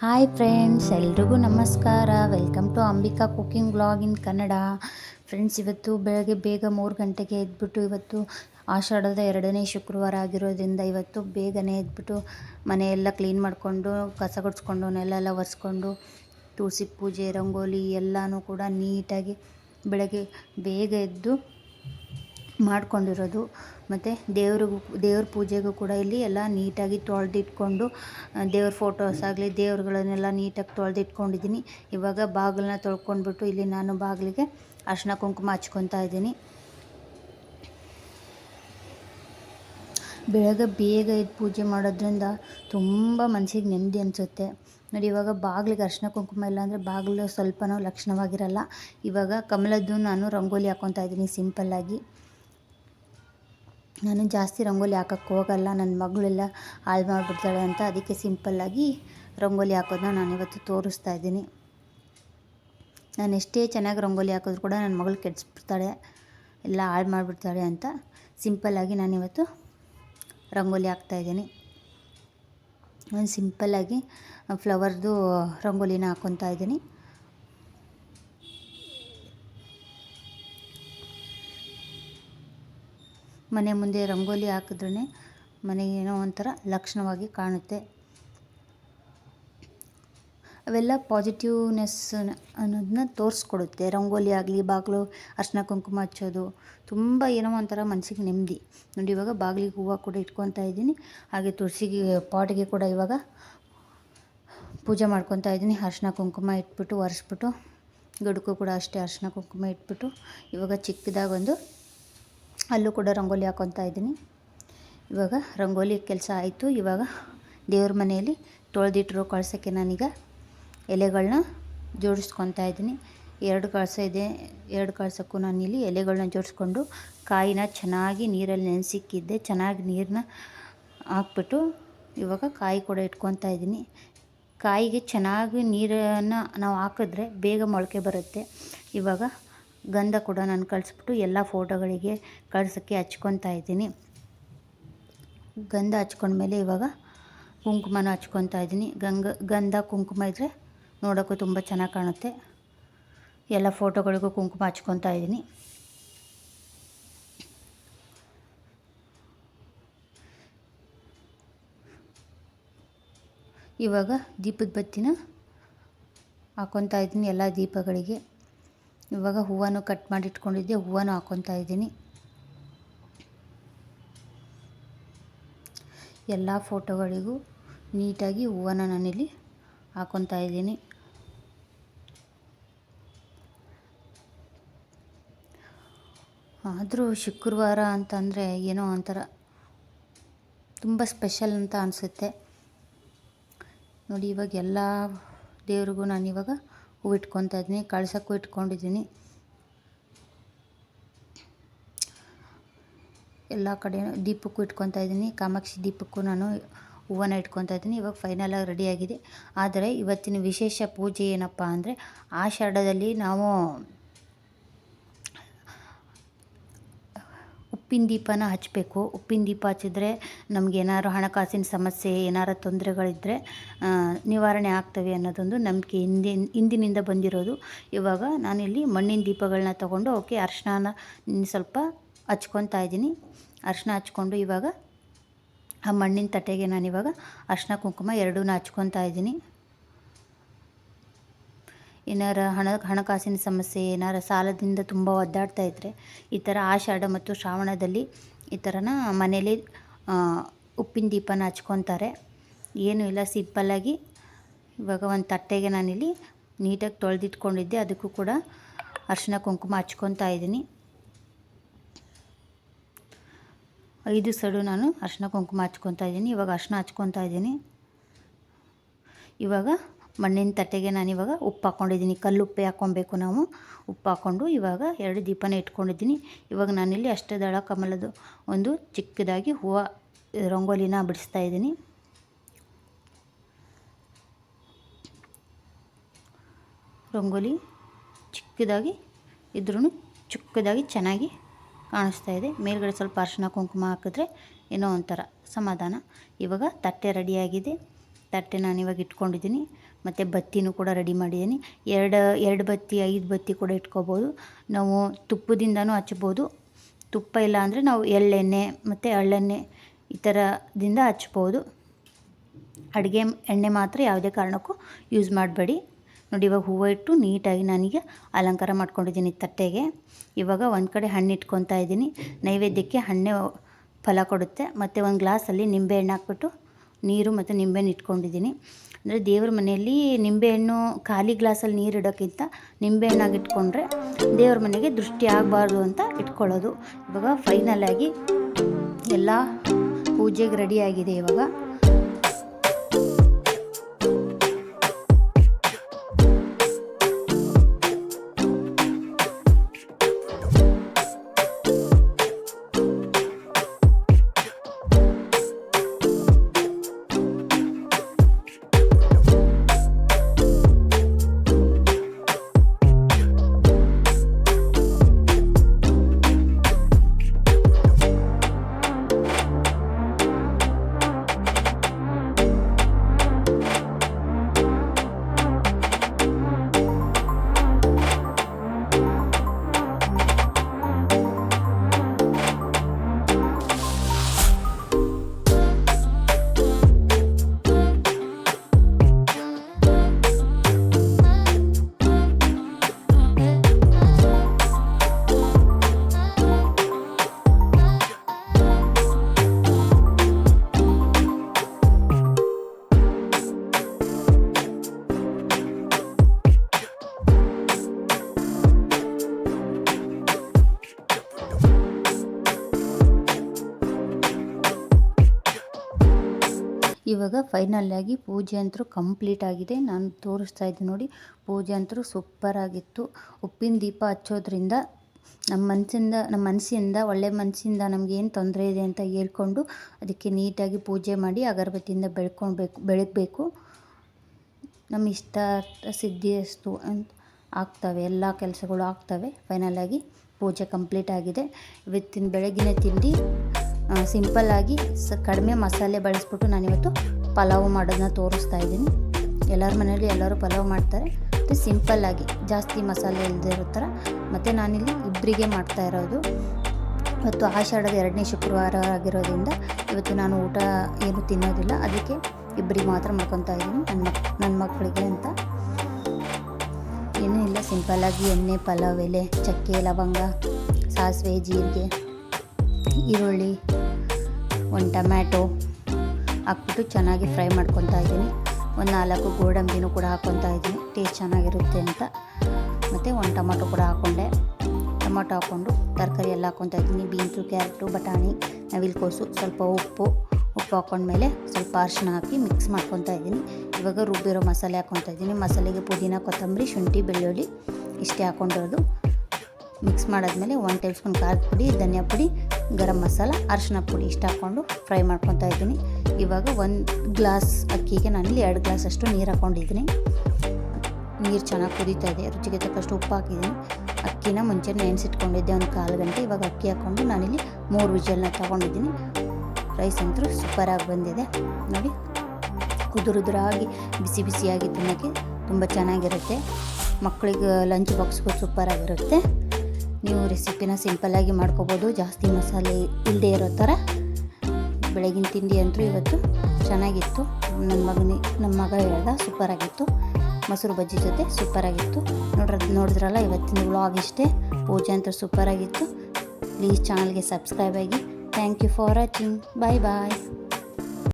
Hi friends, ಎಲ್ರಿಗೂ ನಮಸ್ಕಾರ. Welcome to Ambika cooking blog in Kannada. Friends, ಇವತ್ತು ಬೆಳಗ್ಗೆ ಬೇಗ ಮೂರು ಗಂಟೆಗೆ ಎದ್ಬಿಟ್ಟು ಇವತ್ತು ಆಷಾಢದ ಎರಡನೇ ಶುಕ್ರವಾರ ಆಗಿರೋದ್ರಿಂದ ಇವತ್ತು ಬೇಗನೆ ಎದ್ಬಿಟ್ಟು ಮನೆಯೆಲ್ಲ ಕ್ಲೀನ್ ಮಾಡಿಕೊಂಡು, ಕಸ ಗುಡಿಸ್ಕೊಂಡು ನೆಲೆಲ್ಲ ಒರೆಸ್ಕೊಂಡು, ತುಳಸಿ ಪೂಜೆ, ರಂಗೋಲಿ ಎಲ್ಲನೂ ಕೂಡ ನೀಟಾಗಿ ಬೆಳಗ್ಗೆ ಬೇಗ ಎದ್ದು ಮಾಡ್ಕೊಂಡಿರೋದು. ಮತ್ತು ದೇವ್ರಿಗೂ, ದೇವ್ರ ಪೂಜೆಗೂ ಕೂಡ ಇಲ್ಲಿ ಎಲ್ಲ ನೀಟಾಗಿ ತೊಳೆದಿಟ್ಕೊಂಡು ದೇವ್ರ ಫೋಟೋಸ್ ಆಗಲಿ, ದೇವ್ರುಗಳನ್ನೆಲ್ಲ ನೀಟಾಗಿ ತೊಳೆದಿಟ್ಕೊಂಡಿದ್ದೀನಿ. ಇವಾಗ ಬಾಗಿಲನ್ನ ತೊಳ್ಕೊಂಡ್ಬಿಟ್ಟು ಇಲ್ಲಿ ನಾನು ಬಾಗಿಲಿಗೆ ಅರ್ಶಿನ ಕುಂಕುಮ ಹಚ್ಕೊತಾ ಇದ್ದೀನಿ. ಬೆಳಗ್ಗೆ ಬೇಗ ಇದು ಪೂಜೆ ಮಾಡೋದ್ರಿಂದ ತುಂಬ ಮನಸ್ಸಿಗೆ ನೆಮ್ಮದಿ ಅನಿಸುತ್ತೆ. ನೋಡಿ, ಇವಾಗ ಬಾಗಿಲಿಗೆ ಅರ್ಶಿನ ಕುಂಕುಮ ಇಲ್ಲ ಅಂದರೆ ಬಾಗಿಲು ಸ್ವಲ್ಪನೂ ಲಕ್ಷಣವಾಗಿರಲ್ಲ. ಇವಾಗ ಕಮಲದ್ದು ನಾನು ರಂಗೋಲಿ ಹಾಕ್ಕೊತಾ ಇದ್ದೀನಿ, ಸಿಂಪಲ್ಲಾಗಿ. ನಾನು ಜಾಸ್ತಿ ರಂಗೋಲಿ ಹಾಕಕ್ಕೆ ಹೋಗಲ್ಲ, ನನ್ನ ಮಗಳೆಲ್ಲ ಹಾಳು ಮಾಡಿಬಿಡ್ತಾಳೆ ಅಂತ ಅದಕ್ಕೆ ಸಿಂಪಲ್ಲಾಗಿ ರಂಗೋಲಿ ಹಾಕೋದನ್ನ ನಾನು ಇವತ್ತು ತೋರಿಸ್ತಾ ಇದ್ದೀನಿ. ನಾನು ಎಷ್ಟೇ ಚೆನ್ನಾಗಿ ರಂಗೋಲಿ ಹಾಕಿದ್ರು ಕೂಡ ನನ್ನ ಮಗಳು ಕೆಡಿಸ್ಬಿಡ್ತಾಳೆ, ಎಲ್ಲ ಹಾಳು ಮಾಡಿಬಿಡ್ತಾಳೆ ಅಂತ ಸಿಂಪಲ್ಲಾಗಿ ನಾನಿವತ್ತು ರಂಗೋಲಿ ಹಾಕ್ತಾಯಿದ್ದೀನಿ ಒಂದು ಸಿಂಪಲ್ಲಾಗಿ ಫ್ಲವರ್ದು ರಂಗೋಲಿನ ಹಾಕ್ಕೊತಾ ಇದ್ದೀನಿ. ಮನೆ ಮುಂದೆ ರಂಗೋಲಿ ಹಾಕಿದ್ರೇ ಮನೆಗೆ ಏನೋ ಒಂಥರ ಲಕ್ಷಣವಾಗಿ ಕಾಣುತ್ತೆ. ಅವೆಲ್ಲ ಪಾಸಿಟಿವ್ನೆಸ್ ಅನ್ನೋದನ್ನ ತೋರಿಸ್ಕೊಡುತ್ತೆ. ರಂಗೋಲಿ ಆಗಲಿ, ಬಾಗಿಲು, ಅರ್ಶಿನ ಕುಂಕುಮ ಹಚ್ಚೋದು, ತುಂಬ ಏನೋ ಒಂಥರ ಮನಸ್ಸಿಗೆ ನೆಮ್ಮದಿ. ನೋಡಿ, ಇವಾಗ ಬಾಗಿಲಿಗೆ ಹೂವು ಕೂಡ ಇಟ್ಕೊತಾ ಇದ್ದೀನಿ. ಹಾಗೆ ತುಳಸಿಗೆ ಪಾಟಿಗೆ ಕೂಡ ಇವಾಗ ಪೂಜೆ ಮಾಡ್ಕೊತಾ ಇದ್ದೀನಿ. ಅರ್ಶಿನ ಕುಂಕುಮ ಇಟ್ಬಿಟ್ಟು, ಒರೆಸ್ಬಿಟ್ಟು, ಗಡುಕು ಕೂಡ ಅಷ್ಟೇ ಅರ್ಶಿನ ಕುಂಕುಮ ಇಟ್ಬಿಟ್ಟು, ಇವಾಗ ಚಿಕ್ಕದಾಗಿ ಒಂದು ಅಲ್ಲೂ ಕೂಡ ರಂಗೋಲಿ ಹಾಕೊತಾ ಇದ್ದೀನಿ. ಇವಾಗ ರಂಗೋಲಿ ಕೆಲಸ ಆಯಿತು. ಇವಾಗ ದೇವ್ರ ಮನೆಯಲ್ಲಿ ತೊಳೆದಿಟ್ಟಿರೋ ಕಳ್ಸೋಕ್ಕೆ ನಾನೀಗ ಎಲೆಗಳನ್ನ ಜೋಡಿಸ್ಕೊತಾ ಇದ್ದೀನಿ. ಎರಡು ಕಳಸ ಇದೆ. ಎರಡು ಕಳಸಕ್ಕೂ ಇಲ್ಲಿ ಎಲೆಗಳನ್ನ ಜೋಡಿಸ್ಕೊಂಡು ಕಾಯಿನ ಚೆನ್ನಾಗಿ ನೀರಲ್ಲಿ ನೆನೆಸಿಕ್ಕಿದ್ದೆ. ಚೆನ್ನಾಗಿ ನೀರನ್ನ ಹಾಕ್ಬಿಟ್ಟು ಇವಾಗ ಕಾಯಿ ಕೂಡ ಇಟ್ಕೊತಾ ಇದ್ದೀನಿ. ಕಾಯಿಗೆ ಚೆನ್ನಾಗಿ ನೀರನ್ನು ನಾವು ಹಾಕಿದ್ರೆ ಬೇಗ ಮೊಳಕೆ ಬರುತ್ತೆ. ಇವಾಗ ಗಂಧ ಕೂಡ ನಾನು ಕಳಿಸ್ಬಿಟ್ಟು ಎಲ್ಲ ಫೋಟೋಗಳಿಗೆ ಕಳ್ಸೋಕ್ಕೆ ಹಚ್ಕೊತಾ ಇದ್ದೀನಿ. ಗಂಧ ಹಚ್ಕೊಂಡ್ಮೇಲೆ ಇವಾಗ ಕುಂಕುಮನ ಹಚ್ಕೊತಾ ಇದ್ದೀನಿ. ಗಂಗ, ಗಂಧ ಕುಂಕುಮ ಇದ್ದರೆ ನೋಡೋಕ್ಕೂ ತುಂಬ ಚೆನ್ನಾಗಿ ಕಾಣುತ್ತೆ. ಎಲ್ಲ ಫೋಟೋಗಳಿಗೂ ಕುಂಕುಮ ಹಚ್ಕೊತಾ ಇದ್ದೀನಿ. ಇವಾಗ ದೀಪದ ಬತ್ತಿನ ಹಾಕ್ಕೊತಾ ಇದ್ದೀನಿ ಎಲ್ಲ ದೀಪಗಳಿಗೆ. ಇವಾಗ ಹೂವನ್ನು ಕಟ್ ಮಾಡಿ ಇಟ್ಕೊಂಡಿದ್ದೆ ಹೂವನ್ನು ಹಾಕ್ಕೊತಾ ಇದ್ದೀನಿ. ಎಲ್ಲ ಫೋಟೋಗಳಿಗೂ ನೀಟಾಗಿ ಹೂವನ್ನು ನಾನಿಲ್ಲಿ ಹಾಕ್ಕೊತಾ ಇದ್ದೀನಿ. ಆದರೂ ಶುಕ್ರವಾರ ಅಂತಂದರೆ ಏನೋ ಒಂಥರ ತುಂಬ ಸ್ಪೆಷಲ್ ಅಂತ ಅನಿಸುತ್ತೆ. ನೋಡಿ, ಇವಾಗ ಎಲ್ಲ ದೇವ್ರಿಗೂ ನಾನಿವಾಗ ಹೂವು ಇಟ್ಕೊತಾ ಇದ್ದೀನಿ ಕಳ್ಸೋಕ್ಕೂ ಇಟ್ಕೊಂಡಿದ್ದೀನಿ ಎಲ್ಲ ಕಡೆ ದೀಪಕ್ಕೂ ಇಟ್ಕೊತಾ ಇದ್ದೀನಿ ಕಾಮಾಕ್ಷಿ ದೀಪಕ್ಕೂ ನಾನು ಹೂವನ್ನು ಇಟ್ಕೊತಾ ಇದ್ದೀನಿ ಇವಾಗ ಫೈನಲಾಗಿ ರೆಡಿಯಾಗಿದೆ ಆದರೆ ಇವತ್ತಿನ ವಿಶೇಷ ಪೂಜೆ ಏನಪ್ಪ ಅಂದರೆ, ಆಷಾಢದಲ್ಲಿ ನಾವು ಉಪ್ಪಿನ ದೀಪನ ಹಚ್ಚಬೇಕು ಉಪ್ಪಿನ ದೀಪ ಹಚ್ಚಿದ್ರೆ ನಮಗೇನಾದ್ರು ಹಣಕಾಸಿನ ಸಮಸ್ಯೆ ಏನಾರು ತೊಂದರೆಗಳಿದ್ದರೆ ನಿವಾರಣೆ ಆಗ್ತವೆ ಅನ್ನೋದೊಂದು ನಂಬಿಕೆ ಹಿಂದಿನ ಹಿಂದಿನಿಂದ ಬಂದಿರೋದು. ಇವಾಗ ನಾನಿಲ್ಲಿ ಮಣ್ಣಿನ ದೀಪಗಳನ್ನ ತಗೊಂಡು ಅವಕ್ಕೆ ಅರ್ಶಿನ ಸ್ವಲ್ಪ ಹಚ್ಕೊತಾ ಇದ್ದೀನಿ. ಅರ್ಶಿನ ಹಚ್ಕೊಂಡು ಇವಾಗ ಆ ಮಣ್ಣಿನ ತಟ್ಟೆಗೆ ನಾನಿವಾಗ ಅರ್ಶಿನ ಕುಂಕುಮ ಎರಡೂ ಹಚ್ಕೊತಾ ಇದ್ದೀನಿ. ಏನಾರ ಹಣ, ಹಣಕಾಸಿನ ಸಮಸ್ಯೆ, ಏನಾರ ಸಾಲದಿಂದ ತುಂಬ ಒದ್ದಾಡ್ತಾ ಇದ್ದರೆ ಈ ಥರ ಆಷಾಢ ಮತ್ತು ಶ್ರಾವಣದಲ್ಲಿ ಈ ಥರನ ಮನೇಲಿ ಉಪ್ಪಿನ ದೀಪನ ಹಚ್ಕೊತಾರೆ. ಏನೂ ಇಲ್ಲ ಸಿಂಪಲ್ಲಾಗಿ ಇವಾಗ ಒಂದು ತಟ್ಟೆಗೆ ನಾನಿಲ್ಲಿ ನೀಟಾಗಿ ತೊಳೆದಿಟ್ಕೊಂಡಿದ್ದೆ. ಅದಕ್ಕೂ ಕೂಡ ಅರ್ಶಿನ ಕುಂಕುಮ ಹಚ್ಕೊತಾ ಇದ್ದೀನಿ. ಐದು ಸಡು ನಾನು ಅರ್ಶಿನ ಕುಂಕುಮ ಹಚ್ಕೊತಾ ಇದ್ದೀನಿ. ಇವಾಗ ಅರ್ಶಿನ ಹಚ್ಕೊತಾ ಇದ್ದೀನಿ. ಇವಾಗ ಮಣ್ಣಿನ ತಟ್ಟೆಗೆ ನಾನಿವಾಗ ಉಪ್ಪು ಹಾಕ್ಕೊಂಡಿದ್ದೀನಿ. ಕಲ್ಲು ಉಪ್ಪೆ ಹಾಕ್ಕೊಬೇಕು ನಾವು. ಉಪ್ಪು ಹಾಕ್ಕೊಂಡು ಇವಾಗ ಎರಡು ದೀಪನ ಇಟ್ಕೊಂಡಿದ್ದೀನಿ. ಇವಾಗ ನಾನಿಲ್ಲಿ ಅಷ್ಟದಳ ಕಮಲದ ಒಂದು ಚಿಕ್ಕದಾಗಿ ಹೂವು ರಂಗೋಲಿನ ಬಿಡಿಸ್ತಾ ಇದ್ದೀನಿ. ರಂಗೋಲಿ ಚಿಕ್ಕದಾಗಿ ಇದ್ರೂ ಚಿಕ್ಕದಾಗಿ ಚೆನ್ನಾಗಿ ಕಾಣಿಸ್ತಾ ಇದೆ. ಮೇಲ್ಗಡೆ ಸ್ವಲ್ಪ ಅರಿಶಿನ ಕುಂಕುಮ ಹಾಕಿದ್ರೆ ಏನೋ ಒಂಥರ ಸಮಾಧಾನ. ಇವಾಗ ತಟ್ಟೆ ರೆಡಿಯಾಗಿದೆ ತಟ್ಟೆ ನಾನು ಇವಾಗ ಇಟ್ಕೊಂಡಿದ್ದೀನಿ. ಮತ್ತು ಬತ್ತಿನೂ ಕೂಡ ರೆಡಿ ಮಾಡಿದ್ದೀನಿ. ಎರಡು ಎರಡು ಬತ್ತಿ, ಐದು ಬತ್ತಿ ಕೂಡ ಇಟ್ಕೋಬೋದು. ನಾವು ತುಪ್ಪದಿಂದನೂ ಹಚ್ಬೋದು. ತುಪ್ಪ ಇಲ್ಲ ಅಂದರೆ ನಾವು ಎಳ್ಳೆಣ್ಣೆ ಮತ್ತು ಎಳ್ಳೆಣ್ಣೆ ಈ ಥರದಿಂದ ಹಚ್ಬೋದು. ಅಡುಗೆ ಎಣ್ಣೆ ಮಾತ್ರ ಯಾವುದೇ ಕಾರಣಕ್ಕೂ ಯೂಸ್ ಮಾಡಬೇಡಿ. ನೋಡಿ, ಇವಾಗ ಹೂವು ಇಟ್ಟು ನೀಟಾಗಿ ನನಗೆ ಅಲಂಕಾರ ಮಾಡ್ಕೊಂಡಿದ್ದೀನಿ ತಟ್ಟೆಗೆ. ಇವಾಗ ಒಂದು ಕಡೆ ಹಣ್ಣು ಇಟ್ಕೊತಾ ಇದ್ದೀನಿ. ನೈವೇದ್ಯಕ್ಕೆ ಹಣ್ಣೆ ಫಲ ಕೊಡುತ್ತೆ. ಮತ್ತು ಒಂದು ಗ್ಲಾಸಲ್ಲಿ ನಿಂಬೆಹಣ್ಣು ಹಾಕ್ಬಿಟ್ಟು ನೀರು ಮತ್ತು ನಿಂಬೆಹಣ್ಣು ಇಟ್ಕೊಂಡಿದ್ದೀನಿ. ಅಂದರೆ ದೇವ್ರ ಮನೆಯಲ್ಲಿ ನಿಂಬೆಹಣ್ಣು ಖಾಲಿ ಗ್ಲಾಸಲ್ಲಿ ನೀರು ಇಡೋಕ್ಕಿಂತ ನಿಂಬೆಹಣ್ಣಾಗಿ ಇಟ್ಕೊಂಡ್ರೆ ದೇವ್ರ ಮನೆಗೆ ದೃಷ್ಟಿ ಆಗಬಾರ್ದು ಅಂತ ಇಟ್ಕೊಳ್ಳೋದು. ಇವಾಗ ಫೈನಲ್ ಆಗಿ ಎಲ್ಲ ಪೂಜೆಗೆ ರೆಡಿಯಾಗಿದೆ ಇವಾಗ. ಇವಾಗ ಫೈನಲ್ಲಾಗಿ ಪೂಜೆ ಅಂತರೂ ಕಂಪ್ಲೀಟ್ ಆಗಿದೆ. ನಾನು ತೋರಿಸ್ತಾ ಇದ್ದೀನಿ ನೋಡಿ, ಪೂಜೆ ಅಂತೂ ಸೂಪರಾಗಿತ್ತು ಉಪ್ಪಿನ ದೀಪ ಹಚ್ಚೋದ್ರಿಂದ ನಮ್ಮ ಮನಸ್ಸಿಂದ ನಮ್ಮ ಮನಸ್ಸಿಂದ ಒಳ್ಳೆ ಮನಸ್ಸಿಂದ ನಮಗೇನು ತೊಂದರೆ ಇದೆ ಅಂತ ಹೇಳ್ಕೊಂಡು ಅದಕ್ಕೆ ನೀಟಾಗಿ ಪೂಜೆ ಮಾಡಿ ಅಗರಬತ್ತಿಯಿಂದ ಬೆಳ್ಕೊಳ್ಬೇಕು, ಬೆಳಗಬೇಕು. ನಮ್ಮ ಇಷ್ಟ ಸಿದ್ಧಿಯಷ್ಟು ಅಂತ ಆಗ್ತವೆ, ಎಲ್ಲ ಕೆಲಸಗಳು ಆಗ್ತವೆ. ಫೈನಲಾಗಿ ಪೂಜೆ ಕಂಪ್ಲೀಟ್ ಆಗಿದೆ. ಇವತ್ತಿನ ಬೆಳಗಿನ ತಿಂಡಿ. ಸಿಂಪಲ್ಲಾಗಿ ಸ ಕಡಿಮೆ ಮಸಾಲೆ ಬಳಸ್ಬಿಟ್ಟು ನಾನಿವತ್ತು ಪಲಾವು ಮಾಡೋದನ್ನ ತೋರಿಸ್ತಾ ಇದ್ದೀನಿ. ಎಲ್ಲರ ಮನೆಯಲ್ಲಿ ಎಲ್ಲರೂ ಪಲಾವ್ ಮಾಡ್ತಾರೆ. ಮತ್ತು ಸಿಂಪಲ್ಲಾಗಿ ಜಾಸ್ತಿ ಮಸಾಲೆ ಇಲ್ಲದೆ ಇರೋ ಥರ. ಮತ್ತು ನಾನಿಲ್ಲಿ ಇಬ್ಬರಿಗೆ ಮಾಡ್ತಾ ಇರೋದು. ಇವತ್ತು ಆಷಾಢದ ಎರಡನೇ ಶುಕ್ರವಾರ ಆಗಿರೋದ್ರಿಂದ ಇವತ್ತು ನಾನು ಊಟ ಏನು ತಿನ್ನೋದಿಲ್ಲ. ಅದಕ್ಕೆ ಇಬ್ಬರಿಗೆ ಮಾತ್ರ ಮಾಡ್ಕೊತಾ ಇದ್ದೀನಿ. ನನ್ನ ನನ್ನ ಮಕ್ಕಳಿಗೆ ಅಂತ. ಏನೂ ಇಲ್ಲ. ಸಿಂಪಲ್ಲಾಗಿ ಎಣ್ಣೆ, ಪಲಾವ್, ಎಲೆ, ಚಕ್ಕೆ, ಲವಂಗ, ಸಾಸಿವೆ, ಜೀರಿಗೆ. ಈರುಳ್ಳಿ, ಒಂದು ಟೊಮ್ಯಾಟೊ ಹಾಕ್ಬಿಟ್ಟು ಚೆನ್ನಾಗಿ ಫ್ರೈ ಮಾಡ್ಕೊತಾ ಇದ್ದೀನಿ. ಒಂದು ನಾಲ್ಕು ಗೋಡಂಬಿನೂ ಕೂಡ ಹಾಕ್ಕೊತಾ ಇದ್ದೀನಿ. ಟೇಸ್ಟ್ ಚೆನ್ನಾಗಿರುತ್ತೆ ಅಂತ. ಮತ್ತು ಒಂದು ಟೊಮೊಟೊ ಕೂಡ ಹಾಕ್ಕೊಂಡೆ ಟೊಮೊಟೊ ಹಾಕ್ಕೊಂಡು ತರಕಾರಿ ಎಲ್ಲ ಹಾಕ್ಕೊತಾ ಇದ್ದೀನಿ. ಬೀನ್ಸು, ಕ್ಯಾರೆಟು, ಬಟಾಣಿ, ನವಿಲುಕೋಸು, ಸ್ವಲ್ಪ ಉಪ್ಪು. ಉಪ್ಪು ಹಾಕ್ಕೊಂಡ್ಮೇಲೆ ಸ್ವಲ್ಪ ಅರಿಶಿನ ಹಾಕಿ ಮಿಕ್ಸ್ ಮಾಡ್ಕೊತಾ ಇದ್ದೀನಿ. ಇವಾಗ ರುಬ್ಬಿರೋ ಮಸಾಲೆ ಹಾಕ್ಕೊತಾ ಇದ್ದೀನಿ. ಮಸಾಲೆಗೆ ಪುದೀನ, ಕೊತ್ತಂಬರಿ, ಶುಂಠಿ, ಬೆಳ್ಳುಳ್ಳಿ ಇಷ್ಟೇ ಹಾಕ್ಕೊಂಡಿರೋದು ಮಿಕ್ಸ್ ಮಾಡಿದ್ಮೇಲೆ ಒನ್ ಟೇಬಲ್ ಸ್ಪೂನ್ ಖಾರದ ಪುಡಿ, ಧನಿಯಾ ಪುಡಿ ಗರಂ ಮಸಾಲ ಅರಿಶಿನ ಪುಡಿ ಇಷ್ಟ ಹಾಕ್ಕೊಂಡು ಫ್ರೈ ಮಾಡ್ಕೊತಾ ಇದ್ದೀನಿ. ಇವಾಗ ಒಂದು ಗ್ಲಾಸ್ ಅಕ್ಕಿಗೆ ನಾನಿಲ್ಲಿ ಎರಡು ಗ್ಲಾಸ್ ಅಷ್ಟು ನೀರು ಹಾಕ್ಕೊಂಡಿದ್ದೀನಿ ನೀರು ಚೆನ್ನಾಗಿ ಕುದೀತಾ ಇದೆ, ರುಚಿಗೆ ತಕ್ಕಷ್ಟು ಉಪ್ಪು ಹಾಕಿದ್ದೀನಿ. ಅಕ್ಕಿನ ಮುಂಚೆ ನೆನೆಸಿಟ್ಕೊಂಡಿದ್ದೆ ಒಂದು ಕಾಲು ಗಂಟೆ, ಇವಾಗ ಅಕ್ಕಿ ಹಾಕ್ಕೊಂಡು ನಾನಿಲ್ಲಿ ಮೂರು ವಿಜಲ್ನ ತೊಗೊಂಡಿದ್ದೀನಿ. ರೈಸ್ ಅಂತೂ ಸೂಪರಾಗಿ ಬಂದಿದೆ. ನೋಡಿ, ಕುದುರುದುರಾಗಿ, ಬಿಸಿ ಬಿಸಿಯಾಗಿ ತಿನ್ನೋಕ್ಕೆ ತುಂಬ ಚೆನ್ನಾಗಿರುತ್ತೆ. ಮಕ್ಕಳಿಗೆ ಲಂಚ್ ಬಾಕ್ಸ್ಗೂ ಸೂಪರಾಗಿರುತ್ತೆ ನೀವು ರೆಸಿಪಿನ ಸಿಂಪಲ್ಲಾಗಿ ಮಾಡ್ಕೋಬೋದು, ಜಾಸ್ತಿ ಮಸಾಲೆ ಇಲ್ಲದೆ ಇರೋ ಥರ. ಬೆಳಗಿನ ತಿಂಡಿ ಅಂತೂ ಇವತ್ತು ಚೆನ್ನಾಗಿತ್ತು. ನನ್ನ ಮಗನಿ ನಮ್ಮ ಮಗ ಹೇಳ್ದ ಸೂಪರಾಗಿತ್ತು. ಮೊಸರು ಬಜ್ಜಿ ಜೊತೆ ಸೂಪರಾಗಿತ್ತು. ನೋಡ್ರ, ನೋಡಿದ್ರಲ್ಲ ಇವತ್ತಿನ ವ್ಲಾಗ್ ಇಷ್ಟೇ. ಪೂಜೆ ಅಂತ ಸೂಪರಾಗಿತ್ತು. ಪ್ಲೀಸ್ ಚಾನಲ್ಗೆ ಸಬ್ಸ್ಕ್ರೈಬ್ ಆಗಿ. Thank you for watching bye bye